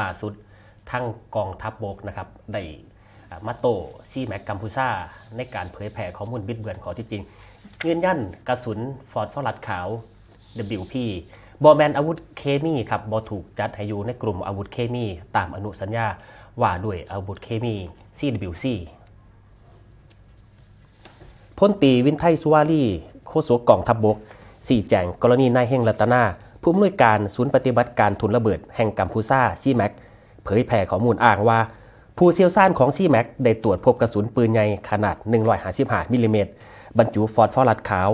ล่าสุดทั้งกองทัพบบกนะครับได้มาโตซีแม็กกัมพูชาในการเผยแผ่ข้อมูลบิดเบือนข้อที่จริง ยืนยันกระสุนฟอร์ดฟอรัดขาว WP บอแมนอาวุธเคมีครับบอถูกจัดให้อยู่ในกลุ่มอาวุธเคมี ตามอนุสัญญาว่าด้วยอาวุธเคมี CWC พลตรีวินไทยสุวารีโฆษกกองทัพบบกสี่แจงกรณีนายเฮงรัตนา ผู้อำนวยการศูนย์ปฏิบัติการทุนระเบิดแห่งกัมพูชาซีแม็กเผยแผ่ข้อมูลอ้างว่า ผู้เชี่ยวชาญของซีแม็กได้ตรวจพบกระสุนปืนใหญ่ขนาด 155มิลลิเมตรบรรจุฟอร์ดฟอรัดขาว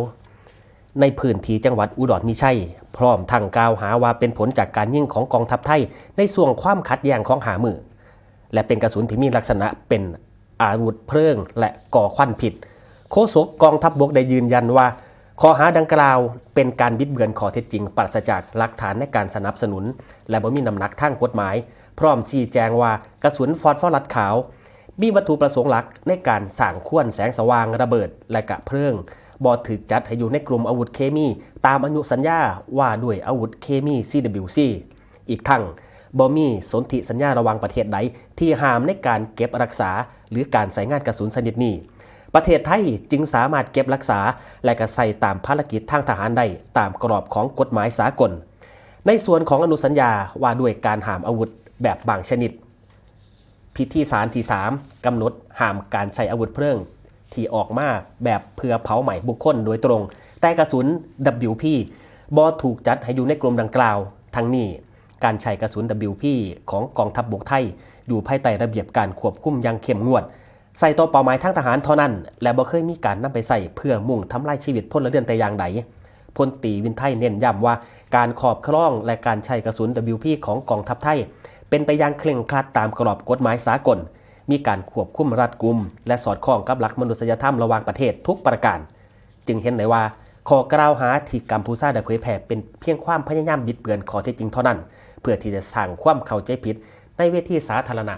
ในพื้นที่จังหวัดอุดรมีชัย พร้อมทั้งกล่าวหาว่าเป็นผลจากการยิงของกองทัพไทย ในส่วงความขัดแย้งของหามือ และเป็นกระสุนที่มีลักษณะเป็นอาวุธเพลิงและก่อควันผิดโฆษกกองทัพบบกได้ยืนยันว่า ข้อหาดังกล่าวเป็นการบิดเบือนข้อเท็จจริง ปราศจากหลักฐานในการสนับสนุน และบ่มีน้ำหนักทางกฎหมาย พร้อมชี้แจงว่ากระสุนฟอสฟอรัสขาว มีวัตถุประสงค์หลักในการสร้างขวนแสงสว่างระเบิดและกระเพลิงบอถึกจัดให้อยู่ในกลุ่มอาวุธเคมี ตามอนุสัญญาว่าด้วยอาวุธเคมี CWC อีกทั้งบ่มีสนธิสัญญาระหว่างประเทศใดที่ห้ามในการเก็บรักษา หรือการใส่งานกระสุนชนิดนี้ ประเทศไทยจึงสามารถเก็บรักษา และก็ใส่ตามภารกิจทางทหารได้ตามกรอบของกฎหมายสากล ในส่วนของอนุสัญญาว่าด้วยการห้ามอาวุธแบบบางชนิด พิธีสารที่ 3กำหนดห้ามการใช้อาวุธเพลิง ที่ออกมาแบบเพื่อเผาไหม้บุคคลโดยตรง แต่กระสุน WP บอถูกจัดให้อยู่ในกลุ่มดังกล่าว ทั้งนี้การใช้กระสุน WP ของกองทัพบบกไทย อยู่ภายใต้ระเบียบการควบคุมอย่างเข้มงวด ใส่ต่อเป้าหมายทางทหารเท่านั้น และบ่เคยมีการนำไปใส่เพื่อมุ่งทำลายชีวิตพลเรือนแต่อย่างใดพลตีวินไทยเน้นย้ำว่าการขอบคล้องและการใช้กระสุน WP ของกองทัพไทย เป็นไปอย่างเคร่งครัดตามกรอบกฎหมายสากล มีการควบคุมรัดกุม และสอดคล้องกับหลักมนุษยธรรมระหว่างประเทศทุกประการ จึงเห็นได้ว่าข้อกล่าวหาที่กัมพูชาได้เผยแผ่เป็นเพียงความพยายามบิดเบือนข้อเท็จจริงเท่านั้น เพื่อที่จะสร้างความเข้าใจผิดในเวทีสาธารณะ